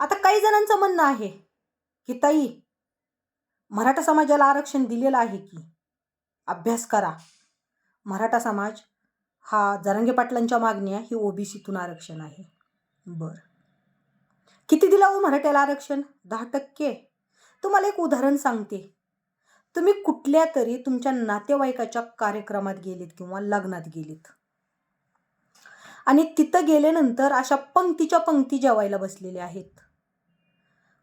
आता काही जणांचं म्हणणं आहे की ताई मराठा समाजाला आरक्षण दिलेलं आहे की? अभ्यास करा. मराठा समाज हा जरांगे पाटलांच्या मागण्या ही ओबीसीतून आरक्षण आहे. बरं. किती दिला हो मराठ्याला आरक्षण? दहा टक्के. तुम्हाला एक उदाहरण सांगते. तुम्ही कुठल्या तरी तुमच्या नातेवाईकाच्या कार्यक्रमात गेलेत किंवा लग्नात गेलेत. आणि तिथं गेल्यानंतर अशा पंक्तीच्या पंक्ती जेवायला बसलेल्या आहेत.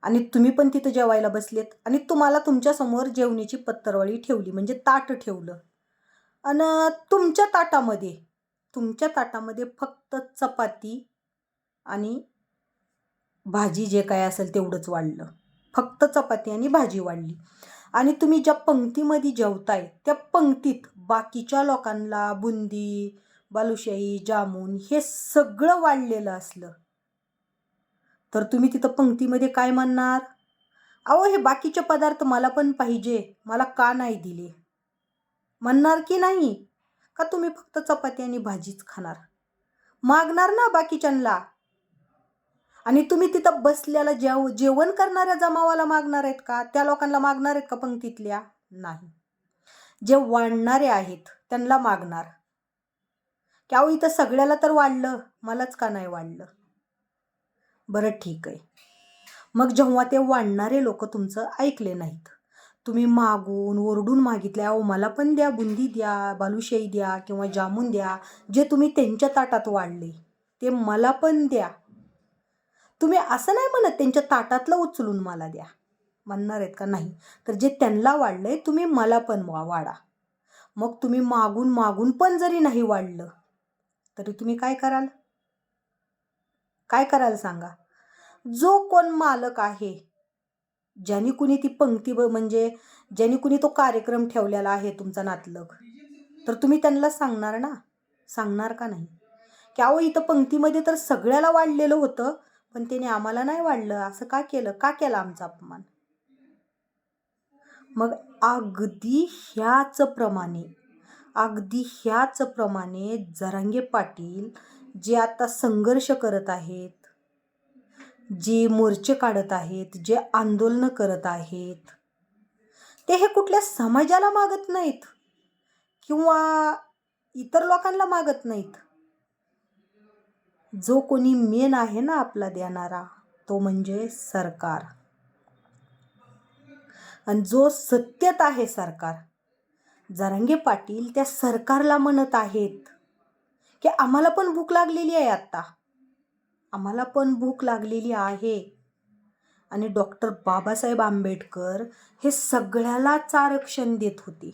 आणि तुम्ही पण तिथं जेवायला बसलेत आणि तुम्हाला तुमच्यासमोर जेवणीची पत्तरवाळी ठेवली म्हणजे ताट ठेवलं. आणि तुमच्या ताटामध्ये तुमच्या ताटामध्ये फक्त चपाती आणि भाजी जे काय असेल तेवढंच वाढलं. फक्त चपाती आणि भाजी वाढली. आणि तुम्ही ज्या पंक्तीमध्ये जेवताय त्या पंक्तीत बाकीच्या लोकांना बुंदी बालुशाही जामून हे सगळं वाढलेलं असलं तर तुम्ही तिथं पंक्तीमध्ये काय म्हणणार? अहो हे बाकीचे पदार्थ मला पण पाहिजे. मला का नाही दिले? म्हणणार की नाही? का तुम्ही फक्त चपाती आणि भाजीच खाणार? मागणार ना बाकीच्यांना? आणि तुम्ही तिथं बसल्याला जेव जेवण करणाऱ्या जमावाला मागणार आहेत का? त्या लोकांना मागणार आहेत का पंक्तीतल्या? नाही. जे वाढणारे आहेत त्यांना मागणार. की अहो इथं सगळ्याला तर वाढलं. मलाच का नाही वाढलं? बरं ठीक आहे. मग जेव्हा ते वाढणारे लोक तुमचं ऐकले नाहीत तुम्ही मागून ओरडून मागितल्या अहो मला पण द्या बुंदी द्या बालुशाही द्या किंवा जामून द्या जे तुम्ही त्यांच्या ताटात वाढले ते मला पण द्या. तुम्ही असं नाही म्हणत त्यांच्या ताटातलं उचलून मला द्या. म्हणणार आहेत का? नाही. तर जे त्यांना वाढलंय तुम्ही मला पण वा वाढा. मग तुम्ही मागून मागून पण जरी नाही वाढलं तरी तुम्ही काय कराल? काय करायला सांगा? जो कोण मालक आहे ज्याने कुणी ती पंक्ती ब म्हणजे ज्याने कुणी तो कार्यक्रम ठेवलेला आहे तुमचा नातलग तर तुम्ही त्यांना सांगणार ना? सांगणार का नाही? की अहो इथं पंक्तीमध्ये तर सगळ्याला वाढलेलं होतं पण त्याने आम्हाला नाही वाढलं. असं का केलं? का केला आमचा अपमान? मग अगदी ह्याच प्रमाणे अगदी ह्याच प्रमाणे जरांगे पाटील जे आता संघर्ष करत आहेत जे मोर्चे काढत आहेत जे आंदोलनं करत आहेत ते हे कुठल्या समाजाला मागत नाहीत? किंवा इतर लोकांना मागत नाहीत? जो कोणी मेन आहे ना आपला देणारा तो म्हणजे सरकार. आणि जो सत्यत आहे सरकार जरांगे पाटील त्या सरकारला म्हणत आहेत. की आम्हाला पण भूक लागलेली आहे आत्ता. आम्हाला पण भूक लागलेली आहे. आणि डॉक्टर बाबासाहेब आंबेडकर हे सगळ्यालाच आरक्षण देत होते.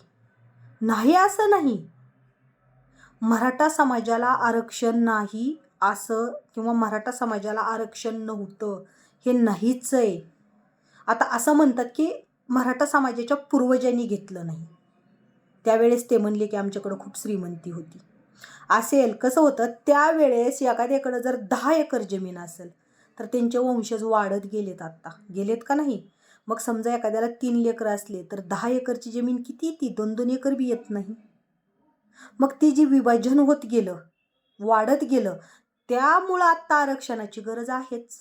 नाही असं नाही. मराठा समाजाला आरक्षण नाही असं किंवा मराठा समाजाला आरक्षण नव्हतं हे नाहीच आहे. आता असं म्हणतात की मराठा समाजाच्या पूर्वजांनी घेतलं नाही. त्यावेळेस ते म्हणले की आमच्याकडं खूप श्रीमंती होती. असेल कसं होतं त्यावेळेस एखाद्याकडं जर दहा एकर जमीन असेल तर त्यांचे वंशज वाढत गेलेत आत्ता. गेलेत का नाही? मग समजा एखाद्याला तीन लेकर असले तर दहा एकरची जमीन किती ती? दोन दोन एकर बी येत नाही. मग ती जी विभाजन होत गेलं वाढत गेलं त्यामुळं आत्ता आरक्षणाची गरज आहेच.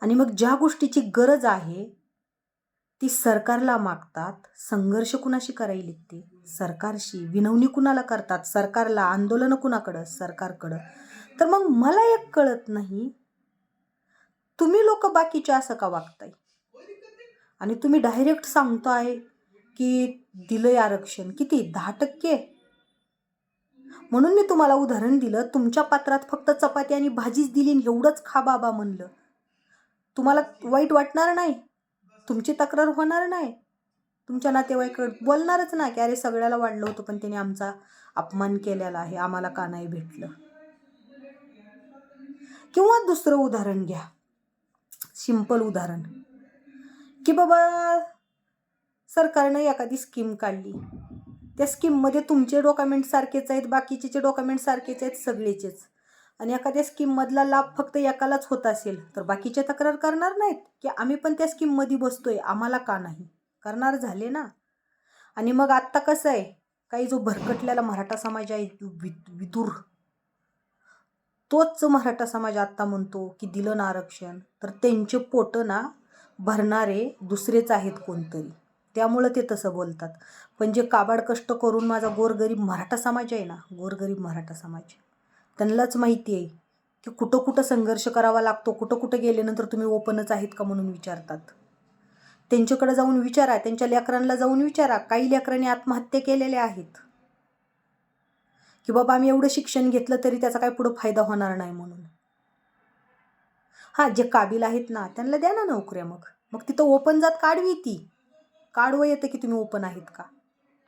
आणि मग ज्या गोष्टीची गरज आहे ती सरकारला मागतात संघर्ष कुणाशी करायला ते सरकारशी? विनवणी कुणाला करतात? सरकारला? आंदोलनं कुणाकडं? सरकारकडं? तर मग मला एक कळत नाही तुम्ही लोक बाकीचे असं का वागताय? आणि तुम्ही डायरेक्ट सांगताय की दिलंय आरक्षण. किती? दहा टक्के? म्हणून मी तुम्हाला उदाहरण दिलं तुमच्या पात्रात फक्त चपाती आणि भाजीच दिली आणि एवढंच खा बाबा म्हणलं. तुम्हाला वाईट वाटणार नाही? तुमची तक्रार होणार नाही. तुमच्या नातेवाईकड बोलणारच ना की अरे सगळ्याला वाढलं होतं पण त्याने आमचा अपमान केलेला आहे आम्हाला का नाही भेटलं? किंवा दुसरं उदाहरण घ्या. सिंपल उदाहरण. की बाबा सरकारनं एखादी स्कीम काढली. त्या स्कीममध्ये तुमचे डॉक्युमेंट सारखेच आहेत बाकीचे डॉक्युमेंट सारखेच आहेत सगळेचेच. आणि एखाद्या स्कीममधला लाभ फक्त एकालाच होत असेल तर बाकीचे तक्रार करणार नाहीत? की आम्ही पण त्या स्कीममध्ये बसतोय आम्हाला का नाही? करणार झाले ना? आणि मग आत्ता कसं आहे? काही जो भरकटलेला मराठा समाज आहे वि विदूर. तोच मराठा समाज आत्ता म्हणतो की दिलं ना आरक्षण तर त्यांचे पोटं ना भरणारे दुसरेच आहेत कोणतरी. त्यामुळं ते तसं बोलतात. पण जे काबाड कष्ट करून माझा गोरगरीब मराठा समाज आहे ना गोरगरीब मराठा समाज त्यांनाच माहिती आहे की कुठं कुठं संघर्ष करावा लागतो कुठं कुठं गेल्यानंतर तुम्ही ओपनच आहेत का म्हणून विचारतात. त्यांच्याकडे जाऊन विचारा त्यांच्या लेकरांना जाऊन विचारा काही लेकरांनी आत्महत्या केलेल्या आहेत. की बाबा आम्ही एवढं शिक्षण घेतलं तरी त्याचा काय पुढं फायदा होणार नाही म्हणून. हां जे काबिल आहेत ना त्यांना द्या ना नोकऱ्या मग. मग तिथं ओपन जात काढवी ती. काढवं येतं की तुम्ही ओपन आहेत का?